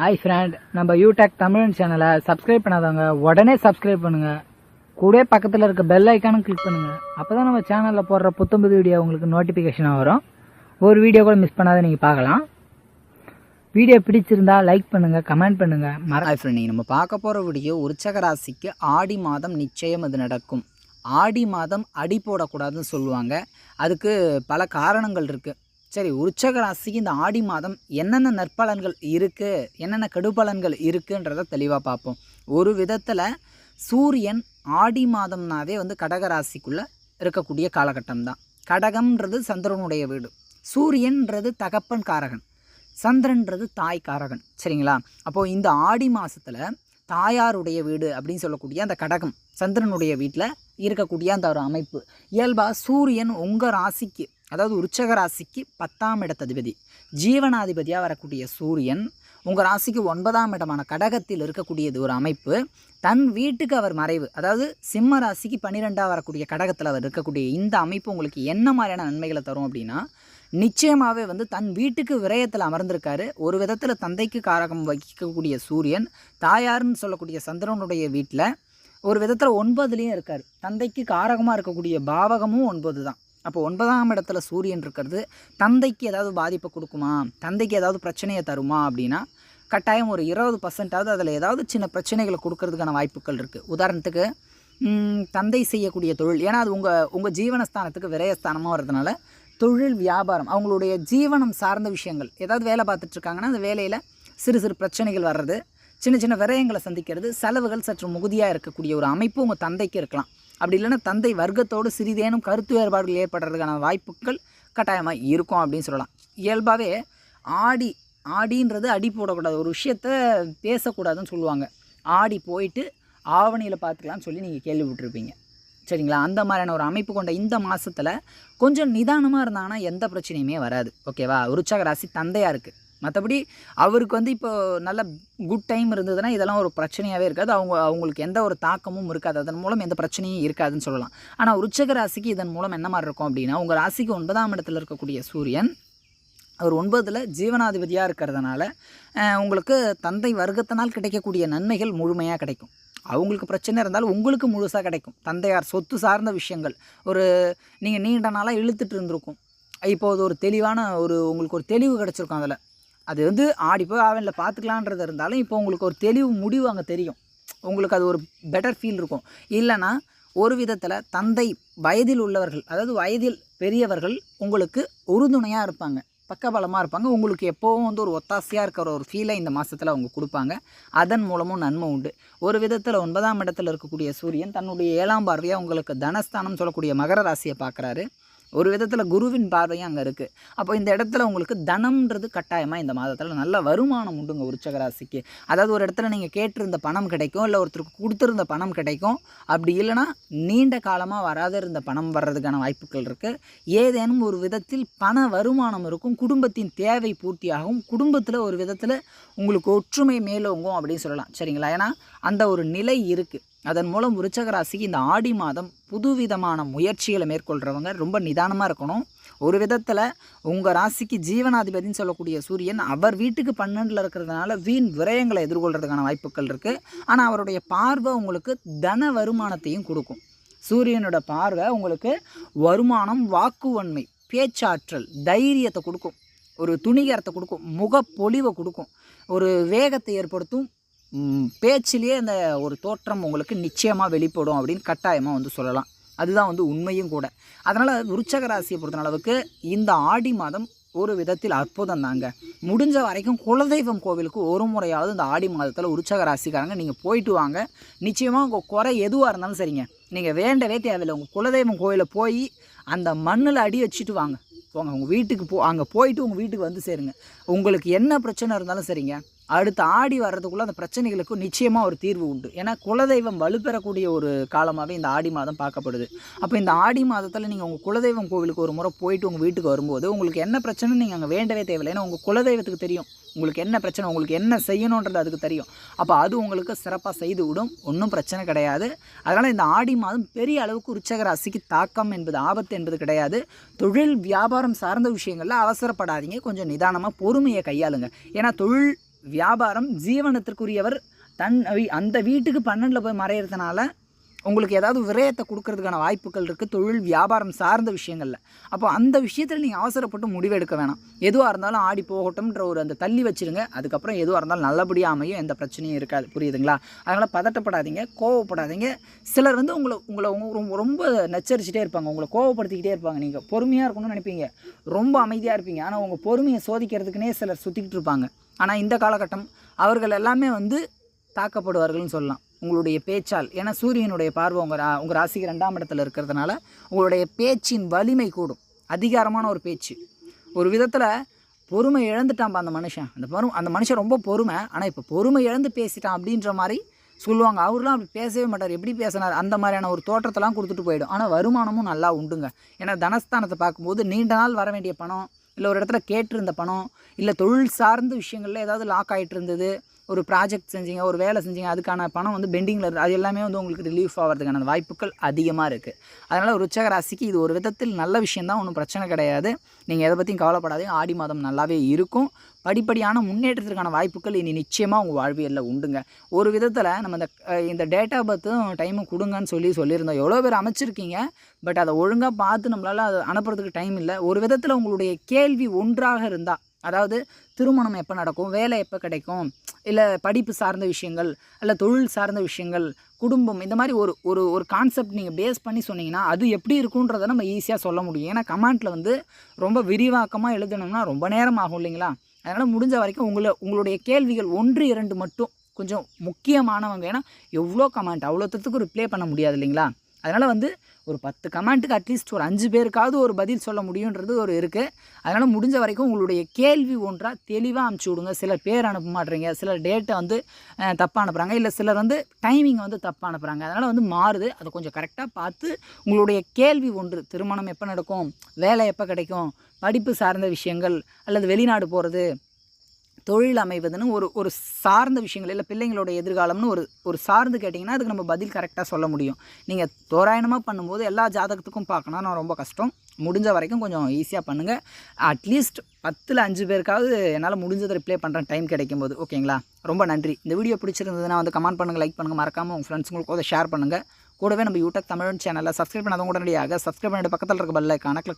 Hi friend நம்ம யூடெக் தமிழ் சேனலை subscribe பண்ணாதவங்க உடனே சப்ஸ்கிரைப் பண்ணுங்க. கூட பக்கத்தில் இருக்க பெல் ஐக்கானும் கிளிக் பண்ணுங்க. அப்பதான் நம்ம சேனலில் போடுற புத்தம்புது வீடியோ உங்களுக்கு நோட்டிஃபிகேஷனாக வரும். ஒரு வீடியோ கூட மிஸ் பண்ணாத நீங்கள் பார்க்கலாம். வீடியோ பிடிச்சிருந்தா லைக் பண்ணுங்க கமெண்ட் பண்ணுங்க. மற ஹாய் ஃப்ரெண்ட் நம்ம பார்க்க போகிற வீடியோ உற்சக ராசிக்கு ஆடி மாதம் நிச்சயம் அது நடக்கும். ஆடி மாதம் அடி போடக்கூடாதுன்னு சொல்லுவாங்க. அதுக்கு பல காரணங்கள் இருக்குது சரி உற்சக ராசிக்கு இந்த ஆடி மாதம் என்னென்ன நற்பலன்கள் இருக்குது என்னென்ன கெடுபலன்கள் இருக்குன்றத தெளிவாக பார்ப்போம். ஒரு விதத்தில் சூரியன் ஆடி மாதம்னாவே வந்து கடக ராசிக்குள்ளே இருக்கக்கூடிய காலகட்டம் தான். கடகம்ன்றது சந்திரனுடைய வீடு. சூரியன்றது தகப்பன் காரகன். சந்திரன்றது தாய் காரகன். சரிங்களா? அப்போது இந்த ஆடி மாதத்தில் தாயாருடைய வீடு அப்படின்னு சொல்லக்கூடிய அந்த கடகம் சந்திரனுடைய வீட்டில் இருக்கக்கூடிய அந்த ஒரு அமைப்பு. இயல்பாக சூரியன் உங்கள் ராசிக்கு அதாவது உற்சக ராசிக்கு பத்தாம் இடத்ததிபதி. ஜீவனாதிபதியாக வரக்கூடிய சூரியன் உங்கள் ராசிக்கு ஒன்பதாம் இடமான கடகத்தில் இருக்கக்கூடியது ஒரு அமைப்பு. தன் வீட்டுக்கு அவர் மறைவு அதாவது சிம்ம ராசிக்கு பன்னிரெண்டாக வரக்கூடிய கடகத்தில் அவர் இருக்கக்கூடிய இந்த அமைப்பு உங்களுக்கு என்ன மாதிரியான நன்மைகளை தரும் அப்படின்னா நிச்சயமாகவே வந்து தன் வீட்டுக்கு விரயத்தில் அமர்ந்திருக்காரு. ஒரு விதத்தில் தந்தைக்கு காரகம் வகிக்கக்கூடிய சூரியன் தாயார்னு சொல்லக்கூடிய சந்திரனுடைய வீட்டில் ஒரு விதத்தில் ஒன்பதுலேயும் இருக்கார். தந்தைக்கு காரகமாக இருக்கக்கூடிய பாவகமும் ஒன்பது தான் அப்போ ஒன்பதாம் இடத்துல சூரியன் இருக்கிறது தந்தைக்கு ஏதாவது பாதிப்பை கொடுக்குமா? தந்தைக்கு ஏதாவது பிரச்சனையை தருமா அப்படின்னா கட்டாயம் ஒரு இருபது பர்சன்டாவது அதில் ஏதாவது சின்ன பிரச்சனைகளை கொடுக்கறதுக்கான வாய்ப்புகள் இருக்குது உதாரணத்துக்கு தந்தை செய்யக்கூடிய தொழில். ஏன்னா அது உங்கள் உங்கள் ஜீவனஸ்தானத்துக்கு விரயஸ்தானமாக வர்றதுனால தொழில் வியாபாரம் அவங்களுடைய ஜீவனம் சார்ந்த விஷயங்கள் ஏதாவது வேலை பார்த்துட்ருக்காங்கன்னா அந்த வேலையில் சிறு சிறு பிரச்சனைகள் வர்றது சின்ன சின்ன விரயங்களை சந்திக்கிறது செலவுகள் சற்று முகுதியாக இருக்கக்கூடிய ஒரு அமைப்பு உங்கள் தந்தைக்கு இருக்கலாம். அப்படி இல்லைன்னா தந்தை வர்க்கத்தோடு சிறிதேனும் கருத்து வேறுபாடுகள் ஏற்படுறதுக்கான வாய்ப்புகள் கட்டாயமாக இருக்கும் அப்படின்னு சொல்லலாம். இயல்பாகவே ஆடி ஆடின்றது அடி போடக்கூடாது. ஒரு விஷயத்த பேசக்கூடாதுன்னு சொல்லுவாங்க. ஆடி போயிட்டு ஆவணியில் பார்த்துக்கலாம்னு சொல்லி நீங்கள் கேள்விப்பட்டிருப்பீங்க. சரிங்களா? அந்த மாதிரியான ஒரு அமைப்பு கொண்ட இந்த மாதத்தில் கொஞ்சம் நிதானமாக இருந்தாங்கன்னா எந்த பிரச்சனையுமே வராது. ஓகேவா? உற்சாக ராசி தந்தையாக இருக்குது மற்றபடி அவருக்கு வந்து இப்போ நல்ல குட் டைம் இருந்ததுன்னா இதெல்லாம் ஒரு பிரச்சனையாகவே இருக்காது. அவங்க அவங்களுக்கு எந்த ஒரு தாக்கமும் இருக்காது. அதன் மூலம் எந்த பிரச்சனையும் இருக்காதுன்னு சொல்லலாம். ஆனால் உச்சக ராசிக்கு இதன் மூலம் என்ன மாதிரி இருக்கும் அப்படின்னா உங்கள் ராசிக்கு ஒன்பதாம் இடத்துல இருக்கக்கூடிய சூரியன் அவர் ஒன்பதில் ஜீவனாதிபதியாக இருக்கிறதுனால உங்களுக்கு தந்தை வர்க்கத்தினால் கிடைக்கக்கூடிய நன்மைகள் முழுமையாக கிடைக்கும். அவங்களுக்கு பிரச்சனை இருந்தாலும் உங்களுக்கு முழுசாக கிடைக்கும். தந்தையார் சொத்து சார்ந்த விஷயங்கள். ஒரு நீங்கள் நீண்ட நாளாக இழுத்துட்டு இருந்திருக்கும். இப்போ அது ஒரு தெளிவான ஒரு உங்களுக்கு ஒரு தெளிவு கிடச்சிருக்கும் அதில். அது வந்து ஆடி போய் ஆவனில் பார்த்துக்கலான்றது இருந்தாலும் இப்போ உங்களுக்கு ஒரு தெளிவு முடிவு அங்கே தெரியும். உங்களுக்கு அது ஒரு பெட்டர் ஃபீல் இருக்கும். இல்லைன்னா ஒரு விதத்தில் தந்தை வயதில் உள்ளவர்கள் அதாவது வயதில் பெரியவர்கள் உங்களுக்கு உறுதுணையாக இருப்பாங்க. பக்கபலமாக இருப்பாங்க. உங்களுக்கு எப்போவும் வந்து ஒரு ஒத்தாசையாக இருக்கிற ஒரு ஃபீலை இந்த மாதத்தில் அவங்க கொடுப்பாங்க. அதன் மூலமும் நன்மை உண்டு. ஒரு விதத்தில் ஒன்பதாம் இடத்தில் இருக்கக்கூடிய சூரியன் தன்னுடைய ஏழாம் பார்வையாக உங்களுக்கு தனஸ்தானம் சொல்லக்கூடிய மகர ராசியை பார்க்குறாரு. ஒரு விதத்தில் குருவின் பார்வையும் அங்கே இருக்குது அப்போ இந்த இடத்துல உங்களுக்கு தனம்ன்றது கட்டாயமாக இந்த மாதத்தில் நல்ல வருமானம் உண்டுங்க உற்சகராசிக்கு அதாவது ஒரு இடத்துல நீங்கள் கேட்டிருந்த பணம் கிடைக்கும் இல்லை ஒருத்தருக்கு கொடுத்துருந்த பணம் கிடைக்கும். அப்படி இல்லைன்னா நீண்ட காலமாக வராத இருந்த பணம் வர்றதுக்கான வாய்ப்புகள் இருக்குது ஏதேனும் ஒரு விதத்தில் பண வருமானம் இருக்கும் குடும்பத்தின் தேவை பூர்த்தியாகும் குடும்பத்தில் ஒரு விதத்தில் உங்களுக்கு ஒற்றுமை மேலோங்கும் அப்படின்னு சொல்லலாம். சரிங்களா? ஏன்னா அந்த ஒரு நிலை இருக்குது அதன் மூலம் விருச்சக ராசிக்கு இந்த ஆடி மாதம் புதுவிதமான முயற்சிகளை மேற்கொள்கிறவங்க ரொம்ப நிதானமாக இருக்கணும். ஒரு விதத்தில் உங்கள் ராசிக்கு ஜீவனாதிபதினு சொல்லக்கூடிய சூரியன் அவர் வீட்டுக்கு பன்னெண்டில் இருக்கிறதுனால வீண் விரயங்களை எதிர்கொள்கிறதுக்கான வாய்ப்புகள் இருக்குது ஆனால் அவருடைய பார்வை உங்களுக்கு தன வருமானத்தையும் கொடுக்கும். சூரியனோட பார்வை உங்களுக்கு வருமானம் வாக்குவன்மை பேச்சாற்றல் தைரியத்தை கொடுக்கும். ஒரு துணிகரத்தை கொடுக்கும். முகப்பொலிவை கொடுக்கும். ஒரு வேகத்தை ஏற்படுத்தும். பேச்சிலேயே அந்த ஒரு தோற்றம் உங்களுக்கு நிச்சயமாக வெளிப்படும் அப்படின்னு கட்டாயமாக வந்து சொல்லலாம். அதுதான் வந்து உண்மையும் கூட. அதனால் விருச்சக ராசியை பொறுத்த அளவுக்கு இந்த ஆடி மாதம் ஒரு விதத்தில் அற்புதம் தாங்க. முடிஞ்ச வரைக்கும் குலதெய்வம் கோவிலுக்கு ஒரு முறையாவது இந்த ஆடி மாதத்தில் உற்சக ராசிக்காரங்க நீங்கள் போயிட்டு வாங்க. நிச்சயமாக உங்கள் குறை எதுவாக இருந்தாலும் சரிங்க. நீங்கள் வேண்டவே தேவையில்லை. உங்கள் குலதெய்வம் கோவிலில் போய் அந்த மண்ணில் அடி வச்சுட்டு வாங்க. போங்க உங்கள் வீட்டுக்கு போ அங்கே போயிட்டு உங்கள் வீட்டுக்கு வந்து சேருங்க. உங்களுக்கு என்ன பிரச்சனை இருந்தாலும் சரிங்க. அடுத்து ஆடி வர்றதுக்குள்ளே அந்த பிரச்சனைகளுக்கு நிச்சயமாக ஒரு தீர்வு உண்டு. ஏன்னா குலதெய்வம் வலுப்பெறக்கூடிய ஒரு காலமாகவே இந்த ஆடி மாதம் பார்க்கப்படுது. அப்போ இந்த ஆடி மாதத்தில் நீங்கள் உங்கள் குலதெய்வம் கோவிலுக்கு ஒரு முறை போயிட்டு உங்கள் வீட்டுக்கு வரும்போது உங்களுக்கு என்ன பிரச்சனை நீங்கள் அங்கே வேண்டவே தேவையில்லை. ஏன்னா உங்கள் குலதெய்வத்துக்கு தெரியும். உங்களுக்கு என்ன பிரச்சனை உங்களுக்கு என்ன செய்யணுன்றது அதுக்கு தெரியும். அப்போ அது உங்களுக்கு சிறப்பாக செய்து விடும். ஒன்றும் பிரச்சனை கிடையாது. அதனால் இந்த ஆடி மாதம் பெரிய அளவுக்கு உற்சக ராசிக்கு தாக்கம் என்பது ஆபத்து என்பது கிடையாது. தொழில் வியாபாரம் சார்ந்த விஷயங்களில் அவசரப்படாதீங்க. கொஞ்சம் நிதானமாக பொறுமையை கையாளுங்க. ஏன்னா தொழில் வியாபாரம் ஜீவனத்திற்குரியவர் தன் அந்த வீட்டுக்கு பன்னெண்டில் போய் மறையிறதுனால உங்களுக்கு ஏதாவது விரயத்தை கொடுக்கறதுக்கான வாய்ப்புகள் இருக்குது தொழில் வியாபாரம் சார்ந்த விஷயங்களில். அப்போ அந்த விஷயத்தில் நீங்கள் அவசரப்பட்டு முடிவெடுக்க வேணாம். எதுவாக இருந்தாலும் ஆடி போகட்டும்ன்ற ஒரு அந்த தள்ளி வச்சுருங்க. அதுக்கப்புறம் எதுவாக இருந்தாலும் நல்லபடியாக அமையும். எந்த பிரச்சனையும் இருக்காது. புரியுதுங்களா? அதனால் பதட்டப்படாதீங்க கோவப்படாதீங்க. சிலர் வந்து உங்களை உங்களை ரொம்ப ரொம்ப நச்சரிச்சுட்டே இருப்பாங்க. உங்களை கோவப்படுத்திக்கிட்டே இருப்பாங்க. நீங்கள் பொறுமையாக இருக்கணும்னு நினைப்பீங்க. ரொம்ப அமைதியாக இருப்பீங்க. ஆனால் உங்கள் பொறுமையை சோதிக்கிறதுக்குனே சிலர் சுற்றிக்கிட்டு இருப்பாங்க. ஆனால் இந்த காலகட்டம் அவர்கள் எல்லாமே வந்து தாக்கப்படுவார்கள்னு சொல்லலாம். உங்களுடைய பேச்சால் ஏன்னா சூரியனுடைய பார்வை உங்கள் உங்கள் ராசிக்கு ரெண்டாம் இடத்துல இருக்கிறதுனால உங்களுடைய பேச்சின் வலிமை கூடும். அதிகாரமான ஒரு பேச்சு. ஒரு விதத்தில் பொறுமை இழந்துட்டான்பா அந்த மனுஷன். அந்த பொறு அந்த மனுஷன் ரொம்ப பொறுமை ஆனால் இப்போ பொறுமை இழந்து பேசிட்டான் அப்படின்ற மாதிரி சொல்லுவாங்க. அவர்லாம் அப்படி பேசவே மாட்டார். எப்படி பேசினார்? அந்த மாதிரியான ஒரு தோற்றத்தெல்லாம் கொடுத்துட்டு போயிடும். ஆனால் வருமானமும் நல்லா உண்டுங்க. ஏன்னா தனஸ்தானத்தை பார்க்கும்போது நீண்ட நாள் வர வேண்டிய பணம் இல்லை ஒரு இடத்துல கேட்டிருந்த பணம் இல்லை தொழில் சார்ந்த விஷயங்களில் ஏதாவது லாக் ஆகிட்டு இருந்தது ஒரு ப்ராஜெக்ட் செஞ்சீங்க ஒரு வேலை செஞ்சீங்க அதுக்கான பணம் வந்து பெண்டிங்கில் இருக்குது அது எல்லாமே வந்து உங்களுக்கு ரிலீஃப் ஆகிறதுக்கான வாய்ப்புகள் அதிகமாக இருக்குது அதனால் ருச்சக ராசிக்கு இது ஒரு விதத்தில் நல்ல விஷயந்தான் ஒன்றும் பிரச்சனை கிடையாது. நீங்கள் எதை பற்றியும் கவலைப்படாதீங்க ஆடி மாதம் நல்லாவே இருக்கும். படிப்படியான முன்னேற்றத்திற்கான வாய்ப்புகள் இனி நிச்சயமாக உங்கள் வாழ்வியலில் உண்டுங்க. ஒரு விதத்தில் நம்ம இந்த இந்த டேட்டா பர்த்தும் டைமும் கொடுங்கன்னு சொல்லி சொல்லியிருந்தோம். எவ்வளோ பேர் அமைச்சிருக்கீங்க பட் அதை ஒழுங்காக பார்த்து நம்மளால் அதை அனுப்புறதுக்கு டைம் இல்லை. ஒரு விதத்தில் உங்களுடைய கேள்வி ஒன்றாக இருந்தால் அதாவது திருமணம் எப்போ நடக்கும் வேலை எப்போ கிடைக்கும் இல்லை படிப்பு சார்ந்த விஷயங்கள் இல்லை தொழில் சார்ந்த விஷயங்கள் குடும்பம் இந்த மாதிரி ஒரு ஒரு ஒரு கான்செப்ட் நீங்கள் பேஸ் பண்ணி சொன்னீங்கன்னா அது எப்படி இருக்குன்றதை நம்ம ஈஸியாக சொல்ல முடியும். ஏன்னா கமெண்ட்டில் வந்து ரொம்ப விரிவாக்கமாக எழுதணும்னா ரொம்ப நேரம் ஆகும் இல்லைங்களா? அதனால் முடிஞ்ச வரைக்கும் உங்களை உங்களுடைய கேள்விகள் ஒன்று இரண்டு மட்டும் கொஞ்சம் முக்கியமானவங்க. ஏன்னா எவ்வளோ கமெண்ட் அவ்வளோத்துக்கு ரிப்ளை பண்ண முடியாது இல்லைங்களா? அதனால் வந்து ஒரு பத்து கமெண்ட்டுக்கு அட்லீஸ்ட் ஒரு அஞ்சு பேருக்காவது ஒரு பதில் சொல்ல முடியுன்றது ஒரு இருக்குது அதனால் முடிஞ்ச வரைக்கும் உங்களுடைய கேள்வி ஒன்றாக தெளிவாக அனுப்பிச்சி விடுங்க. சிலர் பேர் அனுப்ப மாட்டேறீங்க சிலர் டேட்டை வந்து தப்பாக அனுப்புகிறாங்க இல்லை சிலர் வந்து டைமிங் வந்து தப்பாக அனுப்புகிறாங்க அதனால் வந்து மாறுது. அதை கொஞ்சம் கரெக்டாக பார்த்து உங்களுடைய கேள்வி ஒன்று திருமணம் எப்போ நடக்கும்? வேலை எப்போ கிடைக்கும்? படிப்பு சார்ந்த விஷயங்கள் அல்லது வெளிநாடு போகிறது தொழில் அமைவதுன்னு ஒரு ஒரு சார்ந்த விஷயங்கள் இல்லை பிள்ளைங்களோட எதிர்காலம்னு ஒரு ஒரு சார்ந்து கேட்டிங்கன்னா அதுக்கு நம்ம பதில் கரெக்டாக சொல்ல முடியும். நீங்கள் தோராயணமாக பண்ணும்போது எல்லா ஜாதகத்துக்கும் பார்க்கணும் நான் ரொம்ப கஷ்டம். முடிஞ்ச வரைக்கும் கொஞ்சம் ஈஸியாக பண்ணுங்கள் அட்லீஸ்ட் பத்தில் அஞ்சு பேருக்காவது என்னால் முடிஞ்சதை ரிப்ளை பண்ணுறேன் டைம் கிடைக்கும் போது ஓகேங்களா ரொம்ப நன்றி. இந்த வீடியோ பிடிச்சிருந்ததுன்னா வந்து கமெண்ட் பண்ணுங்கள் லைக் பண்ணுங்கள் மறக்காமல் உங்கள் ஃப்ரெண்ட்ஸுங்களுக்கு ஷேர் பண்ணுங்கள் கூடவே நம்ம யூடியூப் தமிழ் சேனலில் சப்ஸ்கிரைப் பண்ணாதவங்க உடனடியாக சப்ஸ்கிரைப் பண்ணிட்டு பக்கத்தில் இருக்க பல்ல கணக்கில் கிளிக்